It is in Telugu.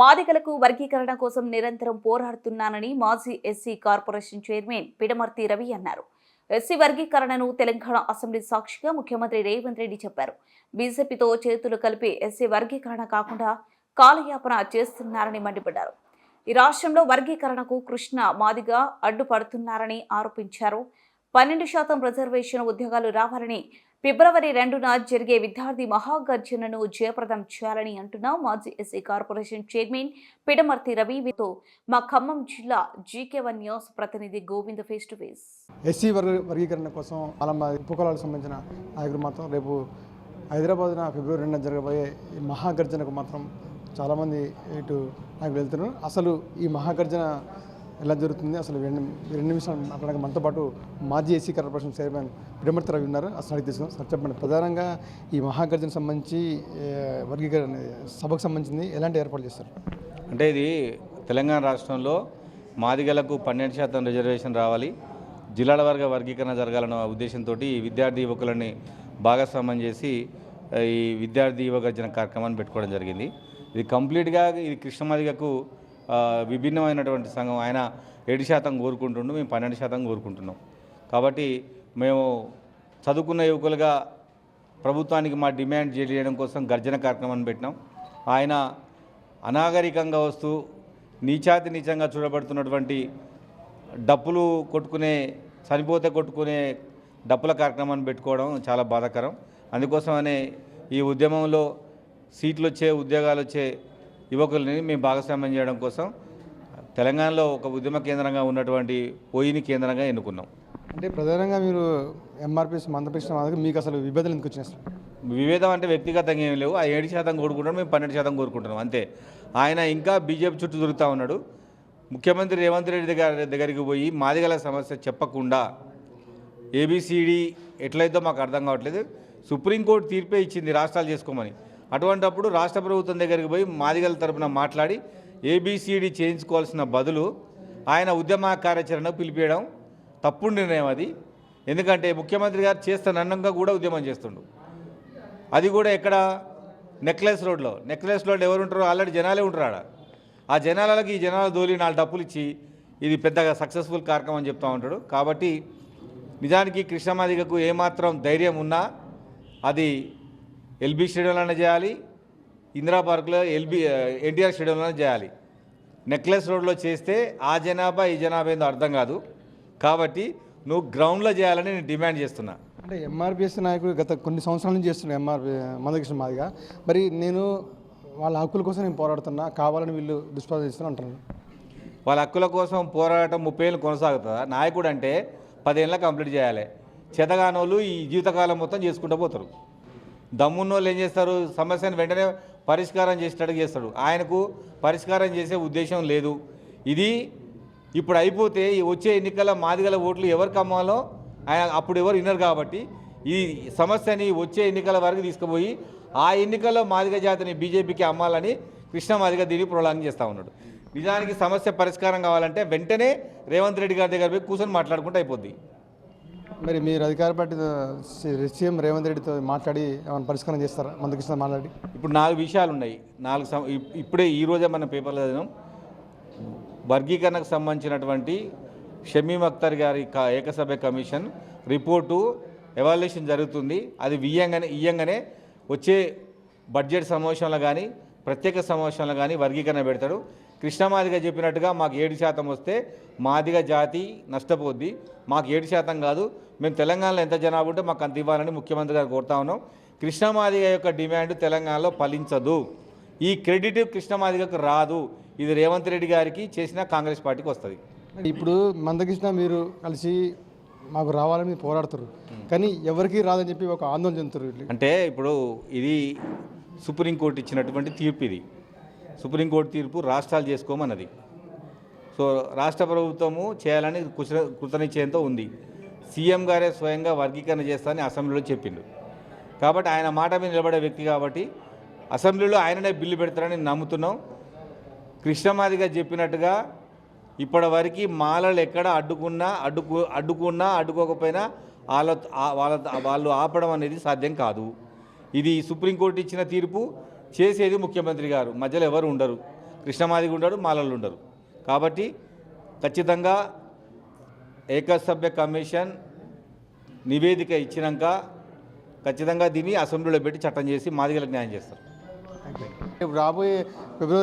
మాదిగలకు వర్గీకరణ కోసం నిరంతరం పోరాడుతున్నానని మాజీ SC corporation chairman Pidamarthi Ravi అన్నారు. ఎస్సీ వర్గీకరణను తెలంగాణ అసెంబ్లీ సాక్షిగా ముఖ్యమంత్రి రేవంత్ రెడ్డి చెప్పారు. బీజేపీతో చేతులు కలిపి ఎస్సీ వర్గీకరణ కాకుండా కాలయాపన చేస్తున్నారని మండిపడ్డారు. ఈ రాష్ట్రంలో వర్గీకరణకు కృష్ణ మాదిగా అడ్డుపడుతున్నారని ఆరోపించారు. పన్నెండు శాతం రిజర్వేషన్ ఉద్యోగాలు రావాలని ఫిబ్రవరి రెండున జరిగే విద్యార్థి మహాగర్జనను జయప్రదం చేయాలని అంటున్న మాజీ ఎస్సీ కార్పొరేషన్ చైర్మన్ పిడమర్తి రవితో మా ఖమ్మం జిల్లా జీకే వన్ న్యూస్ ప్రతినిధి Govind face to face SC వర్గ వర్గీకరణ కోసం అలమ్మ ఉపకులాలకు సంబంధించిన నాయకులు మాత్రం రేపు హైదరాబాద్న ఫిబ్రవరి రెండున జరగబోయే ఈ మహాగర్జనకు మాత్రం చాలామంది ఇటు నాకు వెళ్తున్నారు. అసలు ఈ మహాగర్జన ఎలా జరుగుతుంది? అసలు రెండు నిమిషాలు మాట్లాడక మనతో పాటు మాజీ SC corporation chairman Pidamarthi Ravi ఉన్నారు. అసలు అడిగి తీసుకున్నాం సార్ చెప్పండి ప్రధానంగా ఈ మహాగర్జన సంబంధించి వర్గీకరణ సభకు సంబంధించింది ఎలాంటి ఏర్పాట్లు చేస్తారు? అంటే ఇది తెలంగాణ రాష్ట్రంలో మాదిగలకు పన్నెండు శాతం రిజర్వేషన్ రావాలి. జిల్లాల వర్గ వర్గీకరణ జరగాలన్న ఉద్దేశంతో విద్యార్థి యువకులని భాగస్వామ్యం చేసి ఈ విద్యార్థి యువగర్జన కార్యక్రమాన్ని పెట్టుకోవడం జరిగింది. ఇది కంప్లీట్గా ఇది కృష్ణమాదిగకు విభిన్నమైనటువంటి సంఘం ఆయన ఏడు శాతం కోరుకుంటుండు మేము పన్నెండు శాతం కోరుకుంటున్నాం. కాబట్టి మేము చదువుకున్న యువకులుగా ప్రభుత్వానికి మా డిమాండ్ చేయడం కోసం గర్జన కార్యక్రమాన్ని పెట్టినాం. ఆయన అనాగరికంగా వస్తూ నీచాతి నీచంగా చూడబడుతున్నటువంటి డప్పులు కొట్టుకునే చనిపోతే కొట్టుకునే డప్పుల కార్యక్రమాన్ని పెట్టుకోవడం చాలా బాధాకరం. అందుకోసమనే ఈ ఉద్యమంలో సీట్లు వచ్చే ఉద్యోగాలు వచ్చే యువకుల్ని మేము భాగస్వామ్యం చేయడం కోసం తెలంగాణలో ఒక ఉద్యమ కేంద్రంగా ఉన్నటువంటి ఓయిని కేంద్రంగా ఎన్నుకున్నాం. అంటే ప్రధానంగా మీరు ఎంఆర్పిఎస్ మాదిరి మీకు అసలు విభేదాలు ఎందుకు వచ్చినాయి విభేదం అంటే వ్యక్తిగతంగా ఏం లేవు. ఆ ఏడు శాతం కోరుకుంటాం మేము పన్నెండు శాతం కోరుకుంటున్నాం అంతే. ఆయన ఇంకా బీజేపీ చుట్టూ తిరుగుతూ ఉన్నాడు. ముఖ్యమంత్రి రేవంత్ రెడ్డి దగ్గర దగ్గరికి పోయి మాదిగల సమస్య చెప్పకుండా ఏబిసిడి ఎట్లయితే మాకు అర్థం కావట్లేదు. సుప్రీంకోర్టు తీర్పే ఇచ్చింది రాష్ట్రాలు చేసుకోమని. అటువంటప్పుడు రాష్ట్ర ప్రభుత్వం దగ్గరికి పోయి మాదిగల తరపున మాట్లాడి ఏబిసిడి చేయించుకోవాల్సిన బదులు ఆయన ఉద్యమ కార్యాచరణకు పిలిపేయడం తప్పుడు నిర్ణయం అది. ఎందుకంటే ముఖ్యమంత్రి గారు చేస్తానన్నంగా కూడా ఉద్యమం చేస్తుండు. అది కూడా ఎక్కడ? నెక్లెస్ రోడ్లో. నెక్లెస్ రోడ్ ఎవరు ఉంటారో ఆల్రెడీ జనాలే ఉంటారు ఆడ. ఆ జనాలకి ఈ జనాల దోలి నాలుగు డబ్బులు ఇచ్చి ఇది పెద్దగా సక్సెస్ఫుల్ కార్యక్రమం అని చెప్తూ ఉంటాడు. కాబట్టి నిజానికి కృష్ణమాదిగకు ఏమాత్రం ధైర్యం ఉన్నా అది ఎల్బీ స్టేడియంలోనే చేయాలి ఇందిరా పార్క్లో ఎల్బీ ఎన్టీఆర్ స్టేడియంలోనే చేయాలి. నెక్లెస్ రోడ్లో చేస్తే ఆ జనాభా ఈ జనాభా ఏందో అర్థం కాదు. కాబట్టి నువ్వు గ్రౌండ్లో చేయాలని నేను డిమాండ్ చేస్తున్నా. అంటే ఎంఆర్పిఎస్ నాయకుడు గత కొన్ని సంవత్సరాల నుంచి చేస్తున్నా ఎంఆర్పి మందకృష్ణ మాదిగా. మరి నేను వాళ్ళ హక్కుల కోసం నేను పోరాడుతున్నా కావాలని వీళ్ళు దుష్పాదం చేస్తున్నా అంటున్నాను వాళ్ళ హక్కుల కోసం పోరాటం ముప్పై ఏళ్ళు కొనసాగుతుందా? నాయకుడు అంటే పదేళ్ళ కంప్లీట్ చేయాలి. చేతగానోళ్ళు ఈ జీవితకాలం మొత్తం చేసుకుంటూ పోతారు. దమ్మున్నోళ్ళు ఏం చేస్తారు? సమస్యను వెంటనే పరిష్కారం చేసేటట్టు చేస్తాడు. ఆయనకు పరిష్కారం చేసే ఉద్దేశం లేదు. ఇది ఇప్పుడు అయిపోతే ఈ వచ్చే ఎన్నికల మాదిగల ఓట్లు ఎవరికి అమ్మాలో ఆయన అప్పుడు ఎవరు వినరు కాబట్టి ఈ సమస్యని వచ్చే ఎన్నికల వరకు తీసుకుపోయి ఆ ఎన్నికల్లో మాదిగ జాతిని బీజేపీకి అమ్మాలని కృష్ణ మాదిగ దీన్ని ప్రోలాంగ్ చేస్తూ ఉన్నాడు. నిజానికి సమస్య పరిష్కారం కావాలంటే వెంటనే రేవంత్ రెడ్డి గారి దగ్గర పోయి కూర్చొని మాట్లాడుకుంటే అయిపోద్ది. మరి మీరు అధికార పార్టీ సీఎం రేవంత్ రెడ్డితో మాట్లాడి ఏమైనా పరిష్కారం చేస్తారా? మందకృష్ణ మాట్లాడి. ఇప్పుడు నాలుగు విషయాలు ఉన్నాయి. నాలుగు ఇప్పుడే ఈరోజే మన పేపర్లో చదివినాం వర్గీకరణకు సంబంధించినటువంటి షమీం అఖ్తర్ గారి ఏకసభ్య కమిషన్ రిపోర్టు ఎవాల్యుయేషన్ జరుగుతుంది. అది ఇయ్యంగానే ఇయ్యంగానే వచ్చే బడ్జెట్ సమావేశంలో కానీ ప్రత్యేక సమావేశంలో కానీ వర్గీకరణ పెడతాడు. కృష్ణమాదిగా చెప్పినట్టుగా మాకు ఏడు శాతం వస్తే మాదిగ జాతి నష్టపోద్ది. మాకు ఏడు శాతం కాదు మేము తెలంగాణలో ఎంత జనాభా ఉంటే మాకు అంత ఇవ్వాలని ముఖ్యమంత్రి గారు కోరుతా ఉన్నాం. కృష్ణమాదిగ యొక్క డిమాండ్ తెలంగాణలో ఫలించదు. ఈ క్రెడిట్ కృష్ణమాదిగకు రాదు. ఇది రేవంత్ రెడ్డి గారికి చేసిన కాంగ్రెస్ పార్టీకి వస్తుంది. ఇప్పుడు మందకృష్ణ మీరు కలిసి మాకు రావాలని పోరాడుతారు కానీ ఎవరికి రాదని చెప్పి ఒక ఆందోళన చెందుతారు అంటే ఇప్పుడు ఇది సుప్రీంకోర్టు ఇచ్చినటువంటి తీర్పు ఇది. సుప్రీంకోర్టు తీర్పు రాష్ట్రాలు చేసుకోమన్నది. సో రాష్ట్ర ప్రభుత్వము చేయాలని కృత కృతనిశ్చయంతో ఉంది. సీఎం గారే స్వయంగా వర్గీకరణ చేస్తానని అసెంబ్లీలో చెప్పిండు. కాబట్టి ఆయన మాట మీద నిలబడే వ్యక్తి కాబట్టి అసెంబ్లీలో ఆయననే బిల్లు పెడతారని నమ్ముతున్నాం. కృష్ణమాదిగా చెప్పినట్టుగా ఇప్పటివరకు మాలలు ఎక్కడ అడ్డుకున్నా అడ్డుకు అడ్డుకున్నా అడ్డుకోకపోయినా వాళ్ళ వాళ్ళ వాళ్ళు ఆపడం అనేది సాధ్యం కాదు. ఇది సుప్రీంకోర్టు ఇచ్చిన తీర్పు. చేసేది ముఖ్యమంత్రి గారు. మధ్యలో ఎవరు ఉండరు. కృష్ణమాదిగా ఉండడు మాలలు ఉండరు. కాబట్టి ఖచ్చితంగా ఏకసభ్య కమిషన్ నివేదిక ఇచ్చినాక ఖచ్చితంగా దీన్ని అసెంబ్లీలో పెట్టి చట్టం చేసి మాదిగలకు న్యాయం చేస్తారు. రేపు రాబోయే ఫిబ్రవరి